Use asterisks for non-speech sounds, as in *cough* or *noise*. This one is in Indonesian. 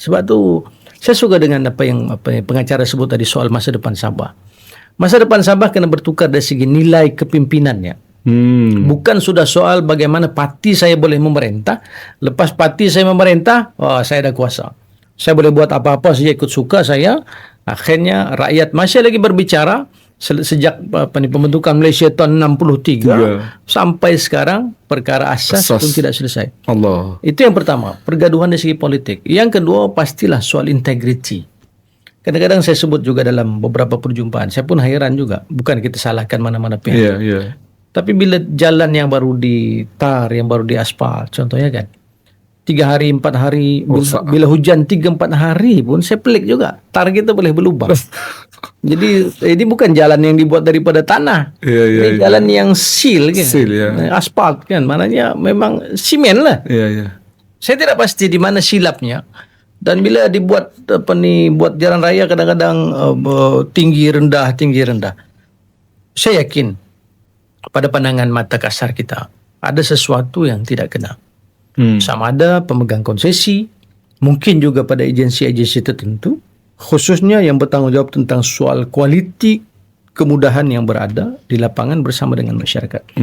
Sebab tu saya suka dengan apa yang apa yang pengacara sebut tadi soal masa depan Sabah. Masa depan Sabah kena bertukar dari segi nilai kepimpinannya. Hmm. Bukan sudah soal bagaimana parti saya boleh memerintah. Lepas parti saya memerintah, wah saya dah kuasa. Saya boleh buat apa-apa saja ikut suka saya. Akhirnya rakyat masih lagi berbicara sejak apa ni pembentukan Malaysia tahun 63 Tiga. sampai sekarang perkara asas, Asas. pun tidak selesai. Allah. Itu yang pertama, pergaduhan dari segi politik. Yang kedua, pastilah soal integriti. Kadang-kadang saya sebut juga dalam beberapa perjumpaan, saya pun hairan juga. Bukan kita salahkan mana-mana pihak. Ya, ya. Tapi bila jalan yang baru ditar, yang baru diaspal, contohnya kan, tiga hari, empat hari, bila, bila hujan tiga, empat hari pun saya pelik juga. Tar kita boleh berlubang. *laughs* Jadi ini bukan jalan yang dibuat daripada tanah. Ya, ya. ini jalan yang seal kan. Seal, ya. Aspal kan. Maknanya memang simen lah. Ya, ya. Saya tidak pasti di mana silapnya. Dan bila dibuat apa ni buat jalan raya kadang-kadang uh, tinggi rendah tinggi rendah. Saya yakin pada pandangan mata kasar kita ada sesuatu yang tidak kena. Hmm. Sama ada pemegang konsesi, mungkin juga pada agensi-agensi tertentu, khususnya yang bertanggungjawab tentang soal kualiti kemudahan yang berada di lapangan bersama dengan masyarakat.